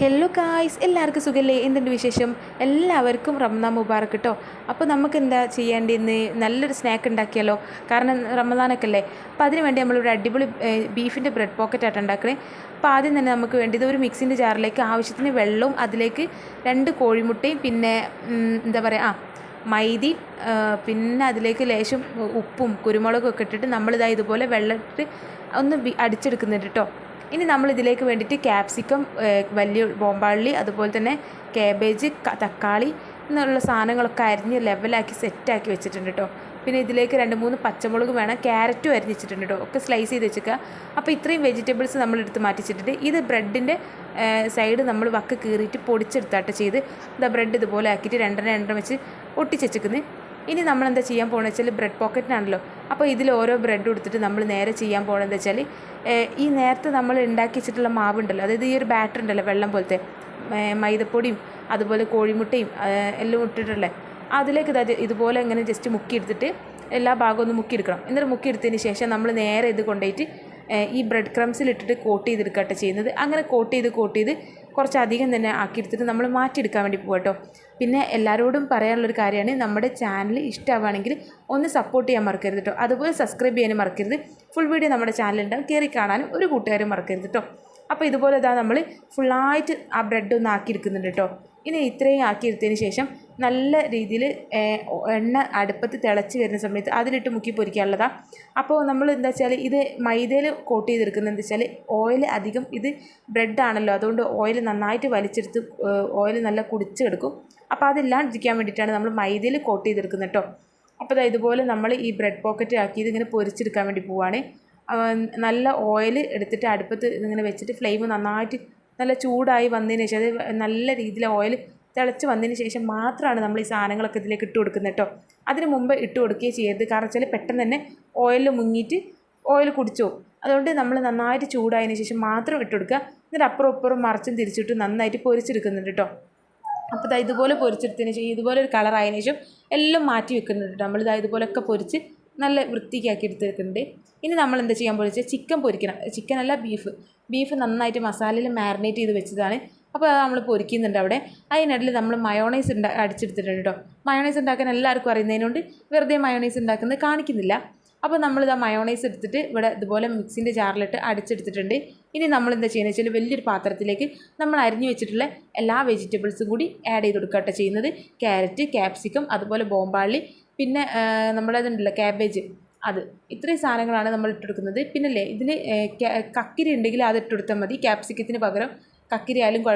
Hello കായ്സ് എല്ലാവർക്കും സുഖല്ലേ? എന്തുണ്ട് വിശേഷം? എല്ലാവർക്കും റംദാൻ മുബാറക്ക് കേട്ടോ അപ്പോൾ നമുക്ക് എന്താ ചെയ്യേണ്ടതെന്ന് നല്ലൊരു സ്നാക്ക് ഉണ്ടാക്കിയാലോ? കാരണം റമദാനൊക്കെ അല്ലേ അപ്പോൾ അതിന് വേണ്ടി നമ്മളൊരു അടിപൊളി ബീഫിന്റെ ബ്രെഡ് പോക്കറ്റായിട്ട് ഉണ്ടാക്കണേ. അപ്പോൾ ആദ്യം തന്നെ നമുക്ക് വേണ്ടത് ഒരു മിക്സിന്റെ ജാറിലേക്ക് ആവശ്യത്തിന് വെള്ളവും അതിലേക്ക് രണ്ട് കോഴിമുട്ടയും പിന്നെ എന്താ പറയുക ആ മൈദി പിന്നെ അതിലേക്ക് ലേശം ഉപ്പും കുരുമുളകും ഒക്കെ ഇട്ടിട്ട് നമ്മളിതാ ഇതുപോലെ വെള്ളത്തിൽ ഒന്ന് അടിച്ചെടുക്കുന്നുണ്ട് കേട്ടോ ഇനി നമ്മൾ ഇതിലേക്ക് വേണ്ടിയിട്ട് ക്യാപ്സിക്കം വലിയ ബോംബാള്ളി അതുപോലെ തന്നെ കാബേജ് തക്കാളി എന്നുള്ള സാധനങ്ങളൊക്കെ അരിഞ്ഞ് ലെവലാക്കി സെറ്റാക്കി വെച്ചിട്ടുണ്ട് കേട്ടോ പിന്നെ ഇതിലേക്ക് രണ്ട് മൂന്ന് പച്ചമുളക് വേണം ക്യാരറ്റും അരിഞ്ഞിച്ചിട്ടുണ്ട് കേട്ടോ ഒക്കെ സ്ലൈസ് ചെയ്ത് വെച്ചേക്കുക അപ്പോൾ ഇത്രയും വെജിറ്റബിൾസ് നമ്മൾ എടുത്ത് മാറ്റിച്ചിട്ടുണ്ട്. ഇത് ബ്രെഡിന്റെ സൈഡ് നമ്മൾ വക്ക് കീറിയിട്ട് പൊടിച്ചെടുത്താട്ട് ചെയ്ത്. ഇതാ ബ്രെഡ് ഇതുപോലെ ആക്കിയിട്ട് രണ്ടെണ്ണം രണ്ടെണ്ണം വെച്ച് ഒട്ടിച്ചെച്ചിക്കുന്നത് ഇനി നമ്മൾ എന്താ ചെയ്യാൻ പോകുന്നത് വെച്ചാൽ ബ്രെഡ് പോക്കറ്റിനാണല്ലോ അപ്പോൾ ഇതിൽ ഓരോ ബ്രെഡ് എടുത്തിട്ട് നമ്മൾ നേരെ ചെയ്യാൻ പോകുന്നത് വെച്ചാൽ ഈ നേരത്തെ നമ്മൾ ഉണ്ടാക്കി വെച്ചിട്ടുള്ള മാവുണ്ടല്ലോ അതായത് ഈ ഒരു ബാറ്റർ ഉണ്ടല്ലോ വെള്ളം പോലത്തെ മൈദപ്പൊടിയും അതുപോലെ കോഴിമുട്ടയും എല്ലാം ഇട്ടിട്ടുള്ളത് അതിലേക്ക് ഇതുപോലെ ഇങ്ങനെ ജസ്റ്റ് മുക്കിയെടുത്തിട്ട് എല്ലാ ഭാഗവും ഒന്ന് മുക്കിയെടുക്കണം. എന്നിട്ട് മുക്കിയെടുത്തതിന് ശേഷം നമ്മൾ നേരെ ഇത് കൊണ്ടുപോയിട്ട് ഈ ബ്രെഡ് ക്രംസിൽ ഇട്ടിട്ട് കോട്ട് ചെയ്തെടുക്കട്ടെ ചെയ്യുന്നത്. അങ്ങനെ കോട്ട് ചെയ്ത് കോട്ട് ചെയ്ത് കുറച്ചധികം തന്നെ ആക്കിയെടുത്തിട്ട് നമ്മൾ മാറ്റിയെടുക്കാൻ വേണ്ടി പോകട്ടോ പിന്നെ എല്ലാവരോടും പറയാനുള്ളൊരു കാര്യമാണ് നമ്മുടെ ചാനൽ ഇഷ്ടമാവുകയാണെങ്കിൽ ഒന്ന് സപ്പോർട്ട് ചെയ്യാൻ മറക്കരുത് കേട്ടോ അതുപോലെ സബ്സ്ക്രൈബ് ചെയ്യാനും മറക്കരുത്. ഫുൾ വീഡിയോ നമ്മുടെ ചാനലുണ്ടാവും കയറി കാണാനും ഒരു കൂട്ടുകാരും മറക്കരുത് കേട്ടോ അപ്പോൾ ഇതുപോലെ ഇതാ നമ്മൾ ഫുള്ളായിട്ട് ആ ബ്രെഡ് ഒന്ന് ആക്കിയെടുക്കുന്നുണ്ട് കേട്ടോ ഇനി ഇത്രയും ആക്കിയെടുത്തതിന് ശേഷം നല്ല രീതിയിൽ എണ്ണ അടുപ്പത്ത് തിളച്ച് വരുന്ന സമയത്ത് അതിലിട്ട് മുക്കി പൊരിക്കാനുള്ളതാണ് അപ്പോൾ നമ്മൾ എന്താ വെച്ചാൽ ഇത് മൈദയിൽ കോട്ട് ചെയ്തെടുക്കുന്നത് എന്താ വെച്ചാൽ ഓയിൽ അധികം ഇത് ബ്രെഡാണല്ലോ അതുകൊണ്ട് ഓയിൽ നന്നായിട്ട് വലിച്ചെടുത്ത് ഓയിൽ നല്ല കുടിച്ചെടുക്കും അപ്പോൾ അതില്ലാണ്ടിരിക്കാൻ വേണ്ടിയിട്ടാണ് നമ്മൾ മൈദയിൽ കോട്ട് ചെയ്തെടുക്കുന്നത് കേട്ടോ അപ്പോൾ ഇതുപോലെ നമ്മൾ ഈ ബ്രെഡ് പോക്കറ്റ് ആക്കി ഇതിങ്ങനെ പൊരിച്ചെടുക്കാൻ വേണ്ടി പോവുകയാണ് നല്ല ഓയിൽ എടുത്തിട്ട് അടുപ്പത്ത് ഇങ്ങനെ വെച്ചിട്ട് ഫ്ലെയിം നന്നായിട്ട് നല്ല ചൂടായി വന്നതിന് ശേഷം അത് നല്ല രീതിയിൽ ഓയിൽ തിളച്ച് വന്നതിന് ശേഷം മാത്രമാണ് നമ്മൾ ഈ സാധനങ്ങളൊക്കെ ഇതിലേക്ക് ഇട്ട് കൊടുക്കുന്നത് കേട്ടോ അതിന് മുമ്പ് ഇട്ട് കൊടുക്കുകയും ചെയ്യരുത്. കാരണം വെച്ചാൽ പെട്ടെന്ന് തന്നെ ഓയിൽ മുങ്ങിയിട്ട് ഓയിൽ കുടിച്ചു അതുകൊണ്ട് നമ്മൾ നന്നായിട്ട് ചൂടായതിന് ശേഷം മാത്രം ഇട്ട് കൊടുക്കുക. എന്നിട്ട് അപ്പുറം അപ്പുറം മറച്ചും തിരിച്ചിട്ട് നന്നായിട്ട് പൊരിച്ചെടുക്കുന്നുണ്ട് കേട്ടോ അപ്പോൾ ഇതാ ഇതുപോലെ പൊരിച്ചെടുത്തതിന് ശേഷം ഇതുപോലെ ഒരു കളറായതിനു ശേഷം എല്ലാം മാറ്റി വെക്കുന്നുണ്ട് കേട്ടോ നമ്മളിതാ ഇതുപോലെയൊക്കെ പൊരിച്ച് നല്ല വൃത്തിക്കാക്കി എടുത്തിട്ടുണ്ട്. ഇനി നമ്മൾ എന്താ ചെയ്യാൻ പോകുന്നത് വെച്ചാൽ ചിക്കൻ പൊരിക്കണം. ചിക്കൻ അല്ല ബീഫ് ബീഫ് നന്നായിട്ട് മസാലയിൽ മാരിനേറ്റ് ചെയ്ത് വെച്ചതാണ്. അപ്പോൾ അത് നമ്മൾ പൊരിക്കുന്നുണ്ട് അവിടെ. അതിനിടയിൽ നമ്മൾ മയോണൈസ് ഉണ്ടാ അടിച്ചെടുത്തിട്ടുണ്ട് കേട്ടോ. മയോണൈസ് ഉണ്ടാക്കാൻ എല്ലാവർക്കും അറിയുന്നതിനോണ്ട്. വെറുതെ മയോണൈസ് ഉണ്ടാക്കുന്നത് കാണിക്കുന്നില്ല. അപ്പോൾ നമ്മൾ ആ മയോണൈസ് എടുത്തിട്ട് ഇവിടെ ഇതുപോലെ മിക്സിന്റെ ജാറിലിട്ട് അടിച്ചെടുത്തിട്ടുണ്ട്. ഇനി നമ്മൾ എന്താ ചെയ്യുന്നത് വെച്ചാൽ വലിയൊരു പാത്രത്തിലേക്ക് നമ്മൾ അരിഞ്ഞു വെച്ചിട്ടുള്ള എല്ലാ വെജിറ്റബിൾസും കൂടി ആഡ് ചെയ്ത് കൊടുക്കട്ടെ ചെയ്യുന്നത്. ക്യാരറ്റ് ക്യാപ്സിക്കം അതുപോലെ ബോംബാളി പിന്നെ നമ്മളതുണ്ടല്ലോ ക്യാബേജ് അത്. ഇത്രയും സാധനങ്ങളാണ് നമ്മൾ ഇട്ടെടുക്കുന്നത്. പിന്നല്ലേ ഇതിൽ കക്കിരി ഉണ്ടെങ്കിൽ അത് ഇട്ടെടുത്താൽ മതി. ക്യാപ്സിക്കത്തിന് പകരം കക്കിരി ആയാലും